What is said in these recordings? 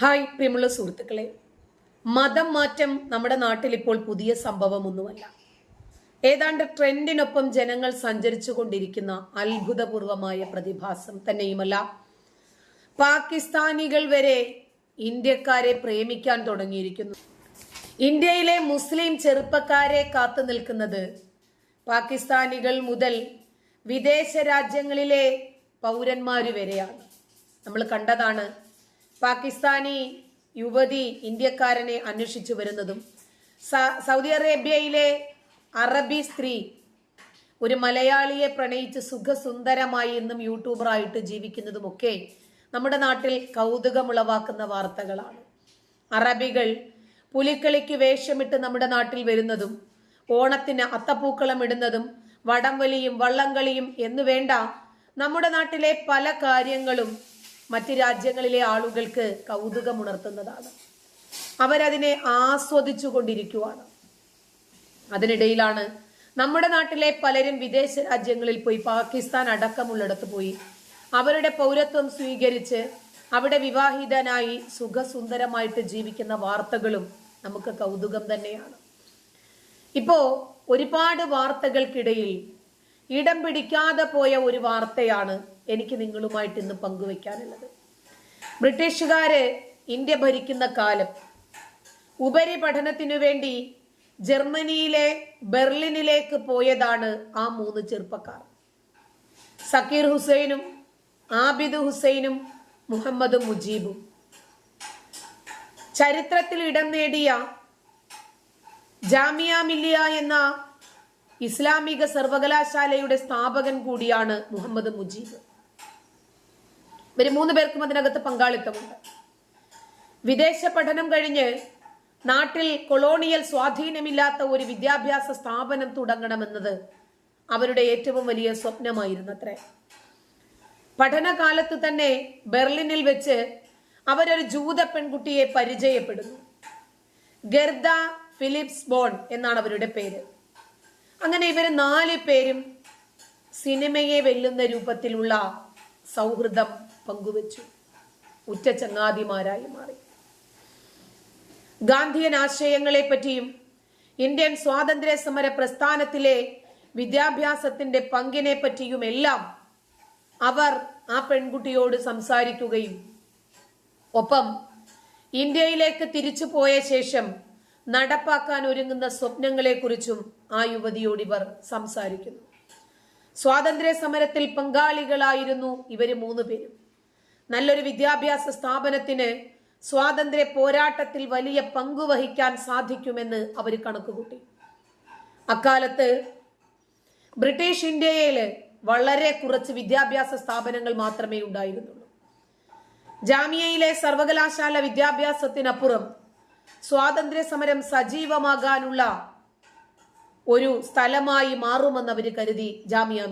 Hi പ്രിയമുള്ള സുഹൃത്തുക്കളെ. മതം മാറ്റം നമ്മുടെ നാട്ടിൽ ഇപ്പോൾ പുതിയ സംഭവമൊന്നുമല്ല. ഏതാണ്ട് ട്രെൻഡിനൊപ്പം ജനങ്ങൾ സഞ്ചരിച്ചു കൊണ്ടിരിക്കുന്ന അത്ഭുതപൂർവമായ പ്രതിഭാസം തന്നെയുമല്ല. പാകിസ്ഥാനികൾ വരെ ഇന്ത്യക്കാരെ പ്രേമിക്കാൻ തുടങ്ങിയിരിക്കുന്നു. ഇന്ത്യയിലെ മുസ്ലിം ചെറുപ്പക്കാരെ കാത്തു നിൽക്കുന്നത് പാകിസ്ഥാനികൾ മുതൽ വിദേശ രാജ്യങ്ങളിലെ പൗരന്മാർ വരെയാണ്. നമ്മൾ കണ്ടതാണ് പാകിസ്ഥാനി യുവതി ഇന്ത്യക്കാരനെ അന്വേഷിച്ചു വരുന്നതും സൗദി അറേബ്യയിലെ അറബി സ്ത്രീ ഒരു മലയാളിയെ പ്രണയിച്ച് സുഖസുന്ദരമായി ഇന്നും യൂട്യൂബറായിട്ട് ജീവിക്കുന്നതുമൊക്കെ നമ്മുടെ നാട്ടിൽ കൗതുകമുളവാക്കുന്ന വാർത്തകളാണ്. അറബികൾ പുലിക്കളിക്ക് വേഷമിട്ട് നമ്മുടെ നാട്ടിൽ വരുന്നതും ഓണത്തിന് അത്തപ്പൂക്കളം ഇടുന്നതും വടംവലിയും വള്ളംകളിയും എന്നു വേണ്ട നമ്മുടെ നാട്ടിലെ പല കാര്യങ്ങളും മറ്റ് രാജ്യങ്ങളിലെ ആളുകൾക്ക് കൗതുകമുണർത്തുന്നതാണ്. അവരതിനെ ആസ്വദിച്ചു കൊണ്ടിരിക്കുവാണ് അതിനിടയിലാണ് നമ്മുടെ നാട്ടിലെ പലരും വിദേശ രാജ്യങ്ങളിൽ പോയി പാകിസ്ഥാൻ അടക്കമുള്ളിടത്ത് പോയി അവരുടെ പൗരത്വം സ്വീകരിച്ച് അവിടെ വിവാഹിതനായി സുഖസുന്ദരമായിട്ട് ജീവിക്കുന്ന വാർത്തകളും നമുക്ക് കൗതുകം തന്നെയാണ്. ഇപ്പോ ഒരുപാട് വാർത്തകൾക്കിടയിൽ ഇടം പിടിക്കാതെ പോയ ഒരു വാർത്തയാണ് എനിക്ക് നിങ്ങളുമായിട്ട് ഇന്ന് പങ്കുവെക്കാനുള്ളത്. ബ്രിട്ടീഷുകാര് ഇന്ത്യ ഭരിക്കുന്ന കാലം ഉപരിപഠനത്തിനു വേണ്ടി ജർമ്മനിയിലെ ബെർലിനിലേക്ക് പോയതാണ് ആ മൂന്ന് ചെറുപ്പക്കാർ. സക്കീർ ഹുസൈനും ആബിദ് ഹുസൈനും മുഹമ്മദ് മുജീബും. ചരിത്രത്തിൽ ഇടം നേടിയ ജാമിയ മില്ലിയ എന്ന ഇസ്ലാമിക സർവകലാശാലയുടെ സ്ഥാപകൻ കൂടിയാണ് മുഹമ്മദ് മുജീബ്. ഇവർ മൂന്ന് പേർക്കും അതിനകത്ത് പങ്കാളിത്തമുണ്ട്. വിദേശ പഠനം കഴിഞ്ഞ് നാട്ടിൽ കൊളോണിയൽ സ്വാധീനമില്ലാത്ത ഒരു വിദ്യാഭ്യാസ സ്ഥാപനം തുടങ്ങണമെന്നത് അവരുടെ ഏറ്റവും വലിയ സ്വപ്നമായിരുന്നത്രേ. പഠനകാലത്ത് തന്നെ ബെർലിനിൽ വെച്ച് അവരൊരു ജൂത പെൺകുട്ടിയെ പരിചയപ്പെടുന്നു. ഗർദ ഫിലിപ്സ് ബോൺ എന്നാണ് അവരുടെ പേര്. അങ്ങനെ ഇവർ നാല് പേരും സിനിമയെ വെല്ലുന്ന രൂപത്തിലുള്ള സൗഹൃദം പങ്കുവച്ചു. ഉറ്റ ചങ്ങാതിമാരായി മാറി. ഗാന്ധിയൻ ആശയങ്ങളെ പറ്റിയും ഇന്ത്യൻ സ്വാതന്ത്ര്യ സമര പ്രസ്ഥാനത്തിലെ വിദ്യാഭ്യാസത്തിന്റെ പങ്കിനെ പറ്റിയും എല്ലാം അവർ ആ പെൺകുട്ടിയോട് സംസാരിക്കുകയും ഒപ്പം ഇന്ത്യയിലേക്ക് തിരിച്ചു പോയ ശേഷം നടപ്പാക്കാൻ ഒരുങ്ങുന്ന സ്വപ്നങ്ങളെക്കുറിച്ചും ആ യുവതിയോട് ഇവർ സംസാരിക്കുന്നു. സ്വാതന്ത്ര്യ സമരത്തിൽ പങ്കാളികളായിരുന്നു ഇവർ മൂന്ന് പേരും. നല്ലൊരു വിദ്യാഭ്യാസ സ്ഥാപനത്തിന് സ്വാതന്ത്ര്യ പോരാട്ടത്തിൽ വലിയ പങ്കു വഹിക്കാൻ സാധിക്കുമെന്ന് അവർ കണക്കുകൂട്ടി അക്കാലത്ത് ബ്രിട്ടീഷ് ഇന്ത്യയിൽ വളരെ കുറച്ച് വിദ്യാഭ്യാസ സ്ഥാപനങ്ങൾ മാത്രമേ ഉണ്ടായിരുന്നുള്ളൂ. ജാമിയയിലെ സർവകലാശാല വിദ്യാഭ്യാസത്തിനപ്പുറം സ്വാതന്ത്ര്യ സമരം സജീവമാകാനുള്ള ഒരു സ്ഥലമായി മാറുമെന്ന് അവർ കരുതി ജാമിയ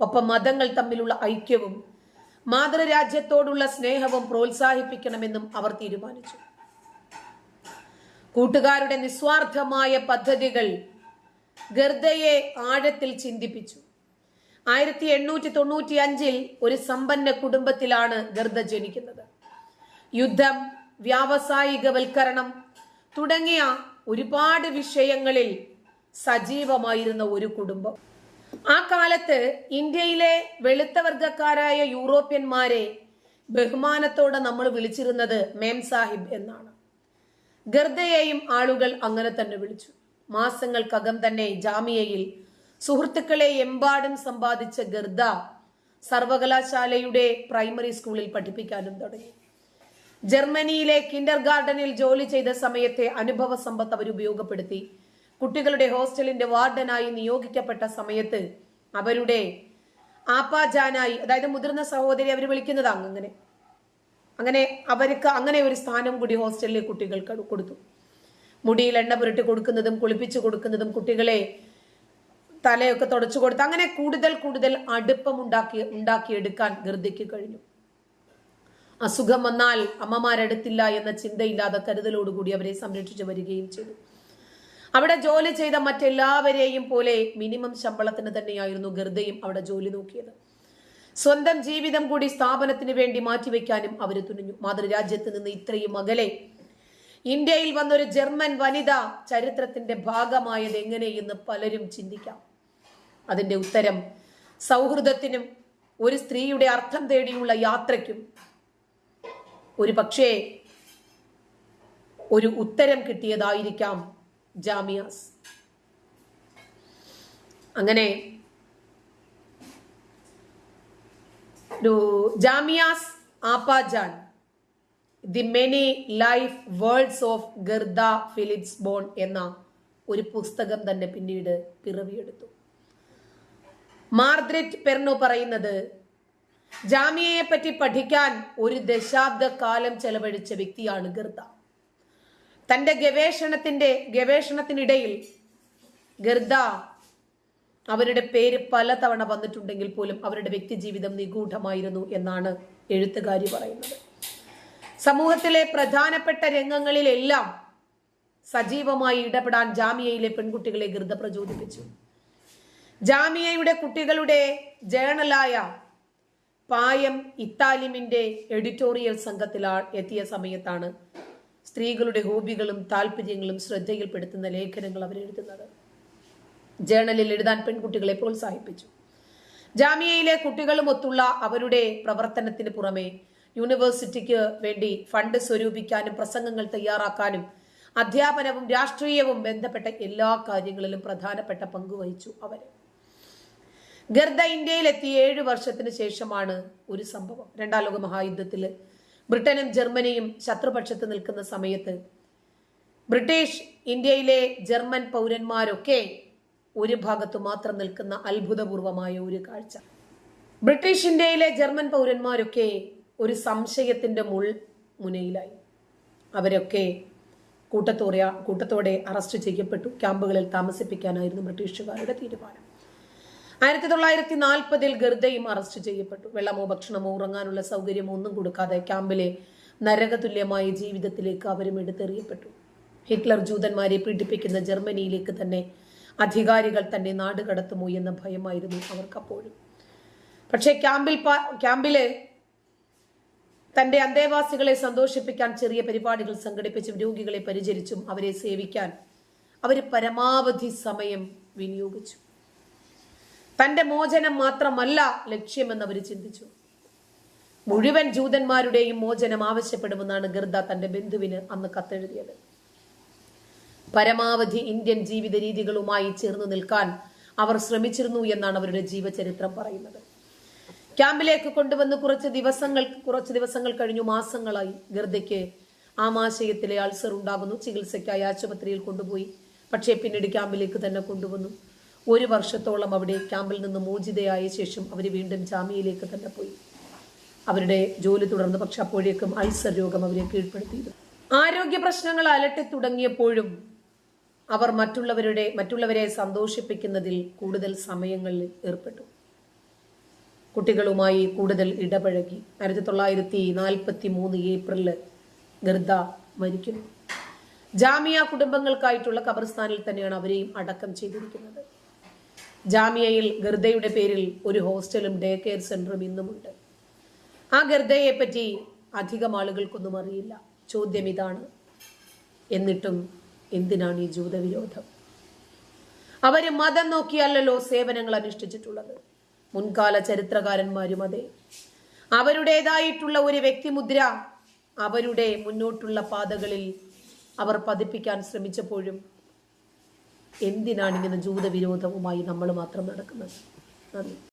ഒപ്പം മതങ്ങൾ തമ്മിലുള്ള ഐക്യവും മാതൃരാജ്യത്തോടുള്ള സ്നേഹവും പ്രോത്സാഹിപ്പിക്കണമെന്നും അവർ തീരുമാനിച്ചു. കൂട്ടുകാരുടെ നിസ്വാർത്ഥമായ പദ്ധതികൾ ഗർദയെ ആഴത്തിൽ ചിന്തിപ്പിച്ചു. ആയിരത്തി എണ്ണൂറ്റി തൊണ്ണൂറ്റി അഞ്ചിൽ ഒരു സമ്പന്ന കുടുംബത്തിലാണ് ഗർദ ജനിക്കുന്നത്. യുദ്ധം വ്യാവസായികവൽക്കരണം തുടങ്ങിയ ഒരുപാട് വിഷയങ്ങളിൽ സജീവമായിരുന്ന ഒരു കുടുംബം. ആ കാലത്ത് ഇന്ത്യയിലെ വെളുത്ത വർഗക്കാരായ യൂറോപ്യന്മാരെ ബഹുമാനത്തോടെ നമ്മൾ വിളിച്ചിരുന്നത് മേം സാഹിബ് എന്നാണ്. ഗർദയെയും ആളുകൾ അങ്ങനെ തന്നെ വിളിച്ചു. മാസങ്ങൾക്കകം തന്നെ ജാമിയയിൽ സുഹൃത്തുക്കളെ എമ്പാടും സമ്പാദിച്ച ഗർദ സർവകലാശാലയുടെ പ്രൈമറി സ്കൂളിൽ പഠിപ്പിക്കാനും തുടങ്ങി. ജർമ്മനിയിലെ കിൻഡർ ഗാർഡനിൽ ജോലി ചെയ്ത സമയത്തെ അനുഭവ സമ്പത്ത് അവർ ഉപയോഗപ്പെടുത്തി. കുട്ടികളുടെ ഹോസ്റ്റലിന്റെ വാർഡനായി നിയോഗിക്കപ്പെട്ട സമയത്ത് അവരുടെ ആപ്പാജാനായി അതായത് മുതിർന്ന സഹോദരി അവർ വിളിക്കുന്നതാണ് അങ്ങനെ. അങ്ങനെ അവർക്ക് അങ്ങനെ ഒരു സ്ഥാനം കൂടി ഹോസ്റ്റലിലെ കുട്ടികൾക്ക് കൊടുത്തു. മുടിയിൽ എണ്ണ പുരട്ടി കൊടുക്കുന്നതും കുളിപ്പിച്ചു കൊടുക്കുന്നതും കുട്ടികളെ തലയൊക്കെ തുടച്ചു കൊടുത്ത് അങ്ങനെ കൂടുതൽ കൂടുതൽ അടുപ്പം ഉണ്ടാക്കി ഉണ്ടാക്കിയെടുക്കാൻ ഗർദിക്ക് കഴിഞ്ഞു. അസുഖം വന്നാൽ അമ്മമാരടുത്തില്ല എന്ന ചിന്തയില്ലാതെ കരുതലോടുകൂടി അവരെ സംരക്ഷിച്ചു വരികയും ചെയ്തു. അവിടെ ജോലി ചെയ്ത മറ്റെല്ലാവരെയും പോലെ മിനിമം ശമ്പളത്തിന് തന്നെയായിരുന്നു ഗർദയും അവിടെ ജോലി നോക്കിയത്. സ്വന്തം ജീവിതം കൂടി സ്ഥാപനത്തിന് വേണ്ടി മാറ്റിവെക്കാനും അവർ തുനിഞ്ഞു. മാതൃരാജ്യത്ത് നിന്ന് ഇത്രയും അകലെ ഇന്ത്യയിൽ വന്നൊരു ജർമ്മൻ വനിത ചരിത്രത്തിന്റെ ഭാഗമായത് എങ്ങനെയെന്ന് പലരും ചിന്തിക്കാം. അതിന്റെ ഉത്തരം സൗഹൃദത്തിനും ഒരു സ്ത്രീയുടെ അർത്ഥം തേടിയുള്ള യാത്രയ്ക്കും ഒരു പക്ഷേ ഒരു ഉത്തരം കിട്ടിയതായിരിക്കാം ജാമിയാസ്. അങ്ങനെ ഒരു ജാമിയാസ് ആപ്പാജാൻ the many life worlds of ഗർദ Philips ബോൺ എന്ന ഒരു പുസ്തകം തന്നെ പിന്നീട് പിറവിയെടുത്തു. മാർഗ്രറ്റ് പെർണോ പറയുന്നത് ജാമിയയെ പറ്റി പഠിക്കാൻ ഒരു ദശാബ്ദ കാലം ചെലവഴിച്ച വ്യക്തിയാണ് ഗർദ. തന്റെ ഗവേഷണത്തിന്റെ ഗവേഷണത്തിനിടയിൽ ഗർദ അവരുടെ പേര് പലതവണ വന്നിട്ടുണ്ടെങ്കിൽ പോലും അവരുടെ വ്യക്തിജീവിതം നിഗൂഢമായിരുന്നു എന്നാണ് എഴുത്തുകാരി പറയുന്നത്. സമൂഹത്തിലെ പ്രധാനപ്പെട്ട രംഗങ്ങളിലെല്ലാം സജീവമായി ഇടപെടാൻ ജാമിയയിലെ പെൺകുട്ടികളെ ഗൃത പ്രചോദിപ്പിച്ചു. ജാമിയയുടെ കുട്ടികളുടെ ജേണലായ പായം ഇത്താലിമിന്റെ എഡിറ്റോറിയൽ സംഘത്തിൽ എത്തിയ സമയത്താണ് സ്ത്രീകളുടെ ഹോബികളും താല്പര്യങ്ങളും ശ്രദ്ധയിൽപ്പെടുത്തുന്ന ലേഖനങ്ങൾ അവർ എഴുതുന്നത്. ജേണലിൽ എഴുതാൻ പെൺകുട്ടികളെ പ്രോത്സാഹിപ്പിച്ചു. ജാമിയയിലെ കുട്ടികളുമൊത്തുള്ള അവരുടെ പ്രവർത്തനത്തിന് പുറമെ യൂണിവേഴ്സിറ്റിക്ക് വേണ്ടി ഫണ്ട് സ്വരൂപിക്കാനും പ്രസംഗങ്ങൾ തയ്യാറാക്കാനും അധ്യാപനവും രാഷ്ട്രീയവും ബന്ധപ്പെട്ട എല്ലാ കാര്യങ്ങളിലും പ്രധാനപ്പെട്ട പങ്കുവഹിച്ചു അവർ. ഗർദ ഇന്ത്യയിലെത്തി ഏഴ് വർഷത്തിന് ശേഷമാണ് ഒരു സംഭവം. രണ്ടാം ലോക മഹായുദ്ധത്തിൽ ബ്രിട്ടനും ജർമ്മനിയും ശത്രുപക്ഷത്ത് നിൽക്കുന്ന സമയത്ത് ബ്രിട്ടീഷ് ഇന്ത്യയിലെ ജർമ്മൻ പൗരന്മാരൊക്കെ ഒരു ഭാഗത്തു മാത്രം നിൽക്കുന്ന അത്ഭുതപൂർവമായ ഒരു കാഴ്ച. ബ്രിട്ടീഷ് ഇന്ത്യയിലെ ജർമ്മൻ പൗരന്മാരൊക്കെ ഒരു സംശയത്തിന്റെ മുൾ മുനയിലായി. അവരൊക്കെ കൂട്ടത്തോടെ കൂട്ടത്തോടെ അറസ്റ്റ് ചെയ്യപ്പെട്ടു. ക്യാമ്പുകളിൽ താമസിപ്പിക്കാനായിരുന്നു ബ്രിട്ടീഷുകാരുടെ തീരുമാനം. ആയിരത്തി തൊള്ളായിരത്തി നാൽപ്പതിൽ ഗർദയും അറസ്റ്റ് ചെയ്യപ്പെട്ടു. വെള്ളമോ ഭക്ഷണമോ ഉറങ്ങാനുള്ള സൗകര്യമോ ഒന്നും കൊടുക്കാതെ ക്യാമ്പിലെ നരകതുല്യമായ ജീവിതത്തിലേക്ക് അവരും എടുത്തെറിയപ്പെട്ടു. ഹിറ്റ്ലർ ജൂതന്മാരെ പീഡിപ്പിക്കുന്ന ജർമ്മനിയിലേക്ക് തന്നെ അധികാരികൾ തന്നെ നാട് കടത്തുമോ എന്ന ഭയമായിരുന്നു അവർക്കപ്പോഴും. പക്ഷേ ക്യാമ്പിൽ ക്യാമ്പിലെ തന്റെ അന്തേവാസികളെ സന്തോഷിപ്പിക്കാൻ ചെറിയ പരിപാടികൾ സംഘടിപ്പിച്ചും രോഗികളെ പരിചരിച്ചും അവരെ സേവിക്കാൻ അവർ പരമാവധി സമയം വിനിയോഗിച്ചു. തന്റെ മോചനം മാത്രമല്ല ലക്ഷ്യമെന്ന് അവർ ചിന്തിച്ചു. മുഴുവൻ ജൂതന്മാരുടെയും മോചനം ആവശ്യപ്പെടുമെന്നാണ് ഗർദ തന്റെ ബന്ധുവിന് അന്ന് കത്തെഴുതിയത്. പരമാവധി ഇന്ത്യൻ ജീവിത രീതികളുമായി ചേർന്ന് നിൽക്കാൻ അവർ ശ്രമിച്ചിരുന്നു എന്നാണ് അവരുടെ ജീവചരിത്രം പറയുന്നത്. ക്യാമ്പിലേക്ക് കൊണ്ടുവന്ന് കുറച്ച് ദിവസങ്ങൾ കുറച്ച് ദിവസങ്ങൾ കഴിഞ്ഞു മാസങ്ങളായി ഗർദയ്ക്ക് ആമാശയത്തിലെ അൾസർ ഉണ്ടാകുന്നു. ചികിത്സയ്ക്കായി ആശുപത്രിയിൽ കൊണ്ടുപോയി. പക്ഷേ പിന്നീട് ക്യാമ്പിലേക്ക് തന്നെ കൊണ്ടുവന്നു. ഒരു വർഷത്തോളം അവിടെ ക്യാമ്പിൽ നിന്ന് മോചിതയായ ശേഷം അവർ വീണ്ടും ജാമ്യയിലേക്ക് തന്നെ പോയി. അവരുടെ ജോലി തുടർന്ന് പക്ഷെ അപ്പോഴേക്കും അൾസർ രോഗം അവരെ കീഴ്പ്പെടുത്തിയിരുന്നു. ആരോഗ്യ പ്രശ്നങ്ങൾ അലട്ടി തുടങ്ങിയപ്പോഴും അവർ മറ്റുള്ളവരുടെ മറ്റുള്ളവരെ സന്തോഷിപ്പിക്കുന്നതിൽ കൂടുതൽ സമയങ്ങളിൽ ഏർപ്പെട്ടു. കുട്ടികളുമായി കൂടുതൽ ഇടപഴകി. ആയിരത്തി തൊള്ളായിരത്തി നാൽപ്പത്തി മൂന്ന് ഏപ്രിൽ ഗർദ മരിക്കുന്നു. ജാമിയ കുടുംബങ്ങൾക്കായിട്ടുള്ള ഖബർസ്ഥാനിൽ തന്നെയാണ് അവരെയും അടക്കം ചെയ്തിരിക്കുന്നത്. ജാമിയയിൽ ഗർദയുടെ പേരിൽ ഒരു ഹോസ്റ്റലും ഡേ കെയർ സെന്ററും ഇന്നുമുണ്ട്. ആ ഗർദയെ പറ്റി അധികം ആളുകൾക്കൊന്നും അറിയില്ല. ചോദ്യം ഇതാണ്. എന്നിട്ടും എന്തിനാണ് ഈ ജൂതവിരോധം? അവർ മതം നോക്കിയല്ലല്ലോ സേവനങ്ങൾ അനുഷ്ഠിച്ചിട്ടുള്ളത്. മുൻകാല ചരിത്രകാരന്മാരും അതെ. അവരുടേതായിട്ടുള്ള ഒരു വ്യക്തിമുദ്ര അവരുടെ മുന്നോട്ടുള്ള പാതകളിൽ അവർ പതിപ്പിക്കാൻ ശ്രമിച്ചപ്പോഴും എന്തിനാണ് ഇങ്ങനെ ജൂതവിരോധവുമായി നമ്മൾ മാത്രം നടക്കുന്നത്? നന്ദി.